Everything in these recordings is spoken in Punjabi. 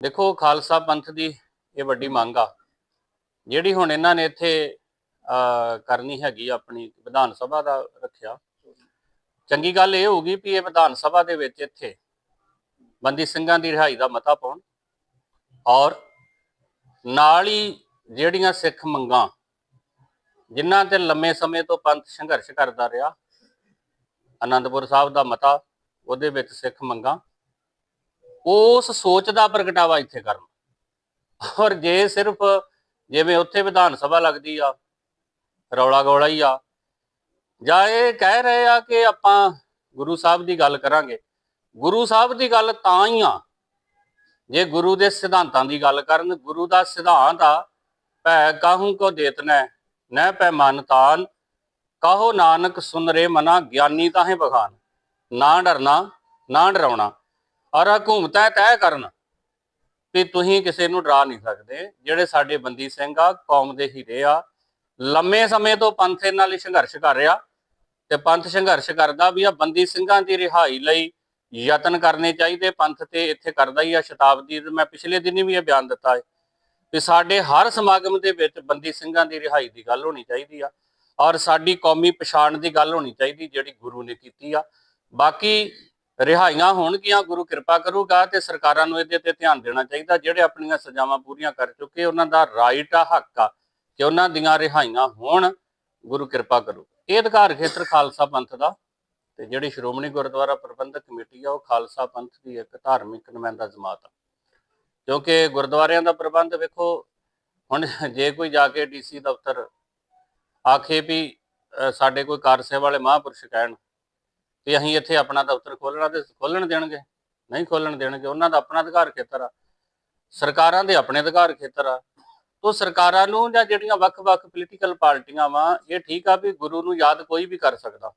ਦੇਖੋ ਖਾਲਸਾ ਪੰਥ ਦੀ ਇਹ ਵੱਡੀ ਮੰਗ ਆ। ਜਿਹੜੀ ਹੁਣ ਇਹਨਾਂ ਨੇ ਇੱਥੇ ਅਹ, ਕਰਨੀ ਹੈਗੀ ਆਪਣੀ ਵਿਧਾਨ ਸਭਾ ਦਾ ਰੱਖਿਆ। ਚੰਗੀ ਗੱਲ ਇਹ ਹੋਊਗੀ ਵੀ ਇਹ ਵਿਧਾਨ ਸਭਾ ਦੇ ਵਿੱਚ ਇੱਥੇ ਬੰਦੀ ਸਿੰਘਾਂ ਦੀ ਰਿਹਾਈ ਦਾ ਮਤਾ ਪਾਉਣ ਔਰ ਨਾਲ ਹੀ ਜਿਹੜੀਆਂ ਸਿੱਖ ਮੰਗਾਂ ਜਿਨ੍ਹਾਂ ਤੇ ਲੰਮੇ ਸਮੇਂ ਤੋਂ ਪੰਥ ਸੰਘਰਸ਼ ਕਰਦਾ ਰਿਹਾ ਅਨੰਦਪੁਰ ਸਾਹਿਬ ਦਾ ਮਤਾ ਉਹਦੇ ਵਿੱਚ ਸਿੱਖ ਮੰਗਾਂ ਉਸ ਸੋਚ ਦਾ ਪ੍ਰਗਟਾਵਾ ਇੱਥੇ ਕਰਨ। ਔਰ ਜੇ ਸਿਰਫ ਜਿਵੇਂ ਉੱਥੇ ਵਿਧਾਨ ਸਭਾ ਲੱਗਦੀ ਆ, ਰੌਲਾ ਗੋਲਾ ਹੀ ਆ, ਜਾਂ ਇਹ ਕਹਿ ਰਹੇ ਆ ਕਿ ਆਪਾਂ ਗੁਰੂ ਸਾਹਿਬ ਦੀ ਗੱਲ ਕਰਾਂਗੇ, ਗੁਰੂ ਸਾਹਿਬ ਦੀ ਗੱਲ ਤਾਂ ਹੀ ਆ, ਜੇ ਗੁਰੂ ਦੇ ਸਿਧਾਂਤਾਂ ਦੀ ਗੱਲ ਕਰਨ, ਗੁਰੂ ਦਾ ਸਿਧਾਂਤ ਆ, ਭੈ ਕਾਹੂ ਕੋ ਦੇਤਨੈ ਨਹਿ ਪੈ ਮਨ ਤਾਨ, ਕਹੋ ਨਾਨਕ ਸੁਨ ਰੇ ਮਨਾ, ਗਿਆਨੀ ਤਾਂ ਤਾਹੇ ਬਖਾਨ, ਨਾ ਡਰਨਾ, ਨਾ ਡਰਾਉਣਾ। ਔਰ ਹਕੂਮਤਾਂ ਤੈਅ ਕਰਨ। ਵੀ ਤੁਸੀਂ ਕਿਸੇ ਨੂੰ ਡਰਾ ਨਹੀਂ ਸਕਦੇ। ਜਿਹੜੇ ਸਾਡੇ ਬੰਦੀ ਸਿੰਘ ਆ, ਕੌਮ ਦੇ ਹੀਰੇ ਆ, ਲੰਮੇ ਸਮੇਂ ਤੋਂ ਪੰਥ ਇਹਨਾਂ ਲਈ ਸੰਘਰਸ਼ ਕਰ ਰਿਹਾ ਤੇ ਪੰਥ ਸੰਘਰਸ਼ ਕਰਦਾ ਵੀ ਆ ਬੰਦੀ ਸਿੰਘਾਂ ਦੀ ਰਿਹਾਈ ਲਈ ਯਤਨ ਕਰਨੇ ਚਾਹੀਦੇ। ਪੰਥ ਤੇ ਇੱਥੇ ਕਰਦਾ ਹੀ ਆ ਸ਼ਤਾਬਦੀ ਮੈਂ ਪਿਛਲੇ ਦਿਨੀ ਵੀ ਇਹ ਬਿਆਨ ਦਿੱਤਾ ਹੈ ਵੀ ਸਾਡੇ ਹਰ ਸਮਾਗਮ ਦੇ ਵਿੱਚ ਬੰਦੀ ਸਿੰਘਾਂ ਦੀ ਰਿਹਾਈ ਦੀ ਗੱਲ ਹੋਣੀ ਚਾਹੀਦੀ ਆ ਔਰ ਸਾਡੀ ਕੌਮੀ ਪਛਾਣ ਦੀ ਗੱਲ ਹੋਣੀ ਚਾਹੀਦੀ ਜਿਹੜੀ ਗੁਰੂ ਨੇ ਕੀਤੀ ਆ। ਬਾਕੀ ਰਿਹਾਈਆਂ ਹੋਣਗੀਆਂ, ਗੁਰੂ ਕਿਰਪਾ ਕਰੂਗਾ ਤੇ ਸਰਕਾਰਾਂ ਨੂੰ ਇਹਦੇ ਤੇ ਧਿਆਨ ਦੇਣਾ ਚਾਹੀਦਾ। ਜਿਹੜੇ ਆਪਣੀਆਂ ਸਜ਼ਾਵਾਂ ਪੂਰੀਆਂ ਕਰ ਚੁੱਕੇ, ਉਹਨਾਂ ਦਾ ਰਾਈਟ ਆ, ਹੱਕ ਆ ਕਿ ਉਹਨਾਂ ਦੀਆਂ ਰਿਹਾਈਆਂ ਹੋਣ, ਗੁਰੂ ਕਿਰਪਾ ਕਰੂ। ਇਹ ਅਧਿਕਾਰ ਖੇਤਰ ਖਾਲਸਾ ਪੰਥ ਦਾ ਤੇ ਜਿਹੜੀ ਸ਼੍ਰੋਮਣੀ ਗੁਰਦੁਆਰਾ ਪ੍ਰਬੰਧਕ ਕਮੇਟੀ ਆ, ਉਹ ਖਾਲਸਾ ਪੰਥ ਦੀ ਇੱਕ ਧਾਰਮਿਕ ਨੁਮਾਇੰਦਾ ਜਮਾਤ ਆ। ਕਿਉਂਕਿ ਗੁਰਦੁਆਰਿਆਂ ਦਾ ਪ੍ਰਬੰਧ ਵੇਖੋ, ਹੁਣ ਜੇ ਕੋਈ ਜਾ ਕੇ ਡੀਸੀ ਦਫ਼ਤਰ ਆਖੇ ਵੀ ਸਾਡੇ ਕੋਈ ਕਾਰ ਸੇਵਾ ਵਾਲੇ ਮਹਾਂਪੁਰਸ਼ ਕਹਿਣ ਵੀ ਅਸੀਂ ਇੱਥੇ ਆਪਣਾ ਦਫ਼ਤਰ ਖੋਲਣਾ ਤੇ ਖੋਲਣ ਦੇਣਗੇ, ਨਹੀਂ ਖੋਲਣ ਦੇਣਗੇ, ਉਹਨਾਂ ਦਾ ਆਪਣਾ ਅਧਿਕਾਰ ਖੇਤਰ ਆ। ਸਰਕਾਰਾਂ ਦੇ ਆਪਣੇ ਅਧਿਕਾਰ ਖੇਤਰ ਆ। ਤੋਂ ਸਰਕਾਰਾਂ ਨੂੰ ਜਾਂ ਜਿਹੜੀਆਂ ਵੱਖ-ਵੱਖ ਪੋਲੀਟੀਕਲ ਪਾਰਟੀਆਂ ਵਾ, ਇਹ ਠੀਕ ਆ ਵੀ ਗੁਰੂ ਨੂੰ ਯਾਦ ਕੋਈ ਵੀ ਕਰ ਸਕਦਾ।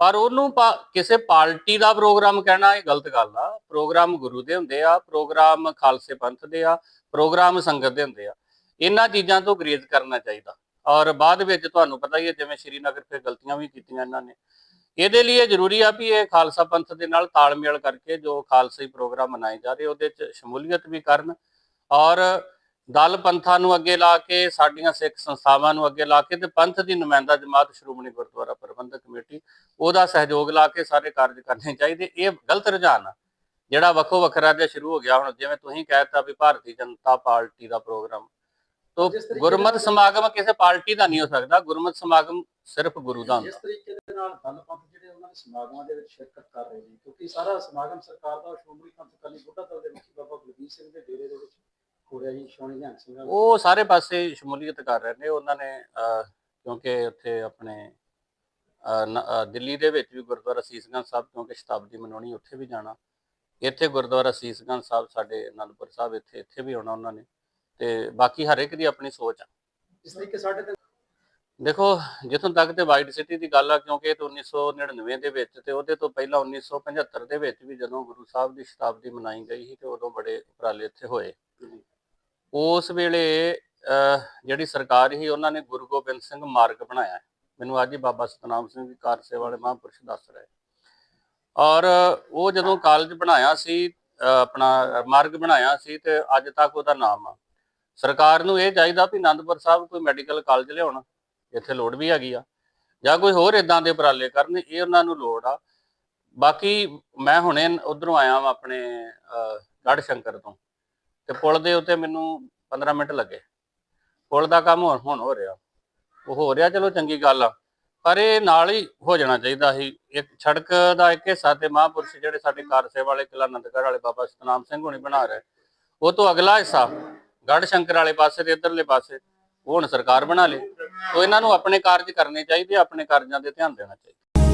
ਪਰ ਉਹਨੂੰ ਕਿਸੇ ਪਾਰਟੀ ਦਾ ਪ੍ਰੋਗਰਾਮ ਕਹਿਣਾ ਇਹ ਗਲਤ ਗੱਲ ਆ। ਪ੍ਰੋਗਰਾਮ ਗੁਰੂ ਦੇ ਹੁੰਦੇ ਆ, ਪ੍ਰੋਗਰਾਮ ਖਾਲਸੇ ਪੰਥ ਦੇ ਆ, ਪ੍ਰੋਗਰਾਮ ਸੰਗਤ ਦੇ ਹੁੰਦੇ ਆ। ਇਹਨਾਂ ਚੀਜ਼ਾਂ ਤੋਂ ਗਰੇਜ਼ ਕਰਨਾ ਚਾਹੀਦਾ। ਔਰ ਬਾਅਦ ਵਿੱਚ ਤੁਹਾਨੂੰ ਪਤਾ ਹੀ ਹੈ ਜਿਵੇਂ ਸ਼੍ਰੀਨਗਰ ਫਿਰ ਗਲਤੀਆਂ ਵੀ ਕੀਤੀਆਂ ਇਹਨਾਂ ਨੇ। ਇਹਦੇ ਲਈ ਇਹ ਜ਼ਰੂਰੀ ਆ ਵੀ ਇਹ ਖਾਲਸਾ ਪੰਥ ਦੇ ਨਾਲ ਤਾਲਮੇਲ ਕਰਕੇ ਜੋ ਖਾਲਸਾਈ ਪ੍ਰੋਗਰਾਮ ਮਨਾਏ ਜਾ ਰਹੇ ਉਹਦੇ ਚ ਸ਼ਮੂਲੀਅਤ ਵੀ ਕਰਨ ਔਰ ਦਲ ਪੰਥਾਂ ਨੂੰ ਅੱਗੇ ਲਾ ਕੇ ਸਾਡੀਆਂ ਸਿੱਖ ਸੰਸਥਾਵਾਂ ਨੂੰ ਅੱਗੇ ਲਾ ਕੇ ਤੇ ਪੰਥ ਦੀ ਨੁਮਾਇੰਦਾ ਜਮਾਤ ਸ਼੍ਰੋਮਣੀ ਗੁਰਦੁਆਰਾ ਪ੍ਰਬੰਧਕ ਕਮੇਟੀ ਉਹਦਾ ਸਹਿਯੋਗ ਲਾ ਕੇ ਸਾਰੇ ਕਾਰਜ ਕਰਨੇ ਚਾਹੀਦੇ। ਇਹ ਗਲਤ ਰੁਝਾਨ ਆ ਜਿਹੜਾ ਵੱਖੋ ਵੱਖਰਾ ਜਿਹਾ ਸ਼ੁਰੂ ਹੋ ਗਿਆ ਹੁਣ ਜਿਵੇਂ ਤੁਸੀਂ ਕਹਿਤਾ ਵੀ ਭਾਰਤੀ ਜਨਤਾ ਪਾਰਟੀ ਦਾ ਪ੍ਰੋਗਰਾਮ। ਤੋਂ ਗੁਰਮਤ ਸਮਾਗਮ ਕਿਸੇ ਪਾਰਟੀ ਦਾ ਨਹੀਂ ਹੋ ਸਕਦਾ ਗੁਰਮਤ ਸਮਾਗਮ ਸਿਰਫ ਗੁਰੂ ਦਾ ਜਿਸ ਹੁੰਦਾ ਤਰੀਕੇ ਦੇ ਨਾਲ ਦਲ ਪੰਥ ਜਿਹੜੇ ਉਹਨਾਂ ਦੇ ਸਮਾਗਮਾਂ ਦੇ ਵਿੱਚ ਸ਼ਿਰਕਤ ਕਰ ਰਹੇ ਨੇ ਕਿਉਂਕਿ ਸਾਰਾ ਸਮਾਗਮ ਸਰਕਾਰ ਦਾ ਸ਼੍ਰੋਮਣੀ ਪੰਥ ਅਕਾਲੀ ਬੁੱਢਾ ਦਲ ਦੇ ਮੁਖੀ ਬਾਬਾ ਬਲਬੀਰ ਸਿੰਘ ਦੇ ਡੇਰੇ ਦੇ ਵਿੱਚ ਹੋ ਰਿਹਾ ਜੀ ਸ਼ੌਣੀ ਨਿਹੰਗ ਸਿੰਘ। ਉਹ ਸਾਰੇ ਪਾਸੇ ਸ਼ਮੂਲੀਅਤ ਕਰ ਰਹੇ ਨੇ। ਉਹਨਾਂ ਨੇ ਕਿਉਂਕਿ ਉੱਥੇ ਆਪਣੇ ਦਿੱਲੀ ਦੇ ਵਿੱਚ ਵੀ ਗੁਰਦੁਆਰਾ ਸੀਸਗੰਜ ਸਾਹਿਬ ਕਿਉਂਕਿ ਸ਼ਤਾਬਦੀ ਮਨਾਉਣੀ ਉੱਥੇ ਵੀ ਜਾਣਾ। ਇੱਥੇ ਗੁਰਦੁਆਰਾ ਸੀਸਗੰਜ ਸਾਹਿਬ ਸਾਡੇ ਅਨੰਦਪੁਰ ਸਾਹਿਬ ਇੱਥੇ ਇੱਥੇ ਵੀ ਆਉਣਾ ਉਹਨਾਂ ਨੇ। ਤੇ ਬਾਕੀ ਹਰ ਇੱਕ ਦੀ ਆਪਣੀ ਸੋਚ ਆ। ਇਸ ਤਰੀਕੇ ਸਾਡੇ ਤੇ ਦੇਖੋ ਜਿੱਥੋਂ ਤੱਕ ਤੇ ਵਾਈਟ ਸਿਟੀ ਦੀ ਗੱਲ ਆ ਕਿਉਂਕਿ ਇਹ ਤਾਂ 1999 ਦੇ ਵਿੱਚ ਤੇ ਉਹਦੇ ਤੋਂ ਪਹਿਲਾਂ 1975 ਦੇ ਵਿੱਚ ਵੀ ਜਦੋਂ ਗੁਰੂ ਸਾਹਿਬ ਦੀ ਸ਼ਤਾਬਦੀ ਮਨਾਈ ਗਈ ਸੀ ਤੇ ਉਦੋਂ ਬੜੇ ਉਪਰਾਲੇ ਇੱਥੇ ਹੋਏ। ਉਸ ਵੇਲੇ ਜਿਹੜੀ ਸਰਕਾਰ ਸੀ ਉਹਨਾਂ ਨੇ ਗੁਰੂ ਗੋਬਿੰਦ ਸਿੰਘ ਮਾਰਗ ਬਣਾਇਆ। ਮੈਨੂੰ ਅੱਜ ਹੀ ਬਾਬਾ ਸਤਨਾਮ ਸਿੰਘ ਜੀ ਕਾਰ ਸੇਵਾ ਵਾਲੇ ਮਹਾਂਪੁਰਸ਼ ਦੱਸ ਰਹੇ। ਔਰ ਉਹ ਜਦੋਂ ਕਾਲਜ ਬਣਾਇਆ ਸੀ ਆਪਣਾ ਮਾਰਗ ਬਣਾਇਆ ਸੀ ਤੇ ਅੱਜ ਤੱਕ ਉਹਦਾ ਨਾਮ ਆ। ਸਰਕਾਰ ਨੂੰ ਇਹ ਚਾਹੀਦਾ ਵੀ ਆਨੰਦਪੁਰ ਸਾਹਿਬ ਕੋਈ ਮੈਡੀਕਲ ਕਾਲਜ ਲਿਆਉਣ। ਇੱਥੇ ਲੋੜ ਵੀ ਹੈਗੀ ਆ। ਜਾਂ ਕੋਈ ਹੋਰ ਇਦਾਂ ਦੇ ਉਪਰਾਲੇ ਕਰਨ ਇਹ ਉਹਨਾਂ ਨੂੰ ਲੋੜ ਆ। ਬਾਕੀ ਮੈਂ ਹੁਣੇ ਉਧਰੋਂ ਆਇਆ ਵਾਂ ਆਪਣੇ ਅਹ, ਸ਼ੰਕਰ ਤੋਂ। ਤੇ ਪੁਲ ਦੇ ਉੱਤੇ ਮੈਨੂੰ 15 ਮਿੰਟ ਲੱਗੇ। ਪੁਲ ਦਾ ਕੰਮ ਹੁਣ ਹੋ ਰਿਹਾ। ਉਹ ਹੋ ਰਿਹਾ ਚਲੋ ਚੰਗੀ ਗੱਲ ਆ। ਪਰ ਇਹ ਨਾਲ ਹੀ ਹੋ ਜਾਣਾ ਚਾਹੀਦਾ ਸੀ। ਇੱਕ ਸੜਕ ਦਾ ਇੱਕ ਹਿੱਸਾ ਤੇ ਮਹਾਂਪੁਰਸ਼ ਜਿਹੜੇ ਸਾਡੇ ਕਾਰ ਸੇਵਾ ਵਾਲੇ ਕਿਲਾ ਆਨੰਦਗੜ੍ਹ ਵਾਲੇ ਬਾਬਾ ਸਤਨਾਮ ਸਿੰਘ ਹੁਣੀ ਬਣਾ ਰਹੇ। ਉਹ ਤੋਂ ਅਗਲਾ ਹਿੱਸਾ ਗੜ ਸ਼ੰਕਰ ਵਾਲੇ ਪਾਸੇ ਤੇ ਇਧਰਲੇ ਪਾਸੇ। ਉਹ ਹੁਣ ਸਰਕਾਰ ਬਣਾ ਲੇ। ਸੋ ਇਹਨਾਂ ਨੂੰ ਆਪਣੇ ਕਾਰਜ ਕਰਨੇ ਚਾਹੀਦੇ ਆਪਣੇ ਕਾਰਜਾਂ ਤੇ ਧਿਆਨ ਦੇਣਾ ਚਾਹੀਦਾ।